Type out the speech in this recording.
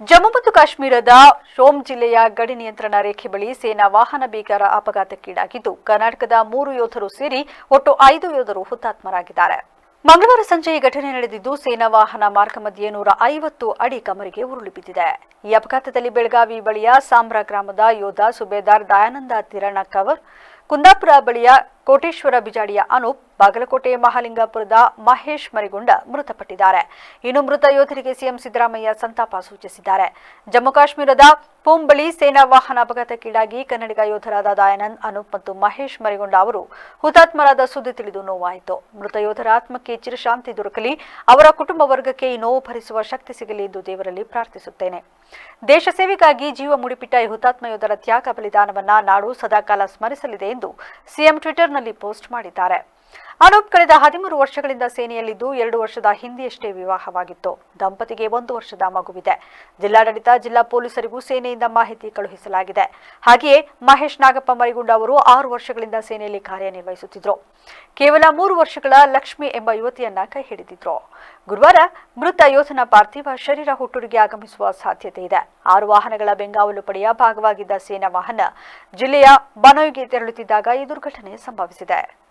ಜಮ್ಮು ಮತ್ತು ಕಾಶ್ಮೀರದ ಶೋಮ್ ಜಿಲ್ಲೆಯ ಗಡಿ ನಿಯಂತ್ರಣ ರೇಖೆ ಬಳಿ ಸೇನಾ ವಾಹನ ಭೀಕರ ಅಪಘಾತಕ್ಕೀಡಾಗಿದ್ದು, ಕರ್ನಾಟಕದ ಮೂರು ಯೋಧರು ಸೇರಿ ಒಟ್ಟು ಐದು ಯೋಧರು ಹುತಾತ್ಮರಾಗಿದ್ದಾರೆ. ಮಂಗಳವಾರ ಸಂಜೆ ಈ ಘಟನೆ ನಡೆದಿದ್ದು, ಸೇನಾ ವಾಹನ ಮಾರ್ಗ ಮಧ್ಯೆ ನೂರ ಐವತ್ತು ಅಡಿ ಕಮರಿಗೆ ಉರುಳಿ ಬಿದ್ದಿದೆ. ಈ ಅಪಘಾತದಲ್ಲಿ ಬೆಳಗಾವಿ ಬಳಿಯ ಸಾಂಬ್ರಾ ಗ್ರಾಮದ ಯೋಧ ಸುಬೇದಾರ್ ದಯಾನಂದ ತಿರಣಕವರ್ ಕುಂದಾಪುರ ಬಳಿಯ ಕೋಟೇಶ್ವರ ಬಿಜಾಡಿಯ ಅನೂಪ್, ಬಾಗಲಕೋಟೆ ಮಹಾಲಿಂಗಾಪುರದ ಮಹೇಶ್ ಮರಿಗುಂಡ ಮೃತಪಟ್ಟಿದ್ದಾರೆ. ಇನ್ನು ಮೃತ ಯೋಧರಿಗೆ ಸಿಎಂ ಸಿದ್ದರಾಮಯ್ಯ ಸಂತಾಪ ಸೂಚಿಸಿದ್ದಾರೆ. ಜಮ್ಮು ಕಾಶ್ಮೀರದ ಪೂಮ್ ಬಳಿ ಸೇನಾ ವಾಹನ ಅಪಘಾತಕ್ಕೀಡಾಗಿ ಕನ್ನಡಿಗ ಯೋಧರಾದ ದಯಾನಂದ್, ಅನೂಪ್ ಮತ್ತು ಮಹೇಶ್ ಮರಿಗೊಂಡ ಅವರು ಹುತಾತ್ಮರಾದ ಸುದ್ದಿ ತಿಳಿದು ನೋವಾಯಿತು. ಮೃತ ಯೋಧರ ಆತ್ಮಕ್ಕೆ ಚಿರಶಾಂತಿ ದೊರಕಲಿ, ಅವರ ಕುಟುಂಬ ವರ್ಗಕ್ಕೆ ಈ ನೋವು ಭರಿಸುವ ಶಕ್ತಿ ಸಿಗಲಿ ಎಂದು ದೇವರಲ್ಲಿ ಪ್ರಾರ್ಥಿಸುತ್ತೇನೆ. ದೇಶ ಸೇವೆಗಾಗಿ ಜೀವ ಮುಡಿಪಿಟ್ಟ ಈ ಹುತಾತ್ಮ ಯೋಧರ ತ್ಯಾಗ ಬಲಿದಾನವನ್ನ ನಾಡು ಸದಾಕಾಲ ಸ್ಮರಿಸಲಿದೆ ಎಂದು ಸಿಎಂ ಟ್ವಿಟರ್ನಲ್ಲಿ ಪೋಸ್ಟ್ ಮಾಡಿದ್ದಾರೆ. ಅನೂಪ್ ಕಳೆದ ಹದಿಮೂರು ವರ್ಷಗಳಿಂದ ಸೇನೆಯಲ್ಲಿದ್ದು ಎರಡು ವರ್ಷದ ಹಿಂದೆಯಷ್ಟೇ ವಿವಾಹವಾಗಿತ್ತು. ದಂಪತಿಗೆ ಒಂದು ವರ್ಷದ ಮಗುವಿದೆ. ಜಿಲ್ಲಾಡಳಿತ, ಜಿಲ್ಲಾ ಪೊಲೀಸರಿಗೂ ಸೇನೆಯಿಂದ ಮಾಹಿತಿ ಕಳುಹಿಸಲಾಗಿದೆ. ಹಾಗೆಯೇ ಮಹೇಶ್ ನಾಗಪ್ಪ ಮರಿಗುಂಡ ಅವರು ಆರು ವರ್ಷಗಳಿಂದ ಸೇನೆಯಲ್ಲಿ ಕಾರ್ಯನಿರ್ವಹಿಸುತ್ತಿದ್ದರು ಕೇವಲ ಮೂರು ವರ್ಷಗಳ ಲಕ್ಷ್ಮಿ ಎಂಬ ಯುವತಿಯನ್ನ ಕೈ ಹಿಡಿದಿದ್ರು. ಗುರುವಾರ ಮೃತ ಯೋಧನ ಪಾರ್ಥಿವ ಶರೀರ ಹುಟ್ಟೂರಿಗೆ ಆಗಮಿಸುವ ಸಾಧ್ಯತೆ ಇದೆ. ಆರು ವಾಹನಗಳ ಬೆಂಗಾವಲು ಪಡೆಯ ಭಾಗವಾಗಿದ್ದ ಸೇನಾ ವಾಹನ ಜಿಲ್ಲೆಯ ಬನೋಯ್ಗೆ ತೆರಳುತ್ತಿದ್ದಾಗ ಈ ದುರ್ಘಟನೆ ಸಂಭವಿಸಿದೆ.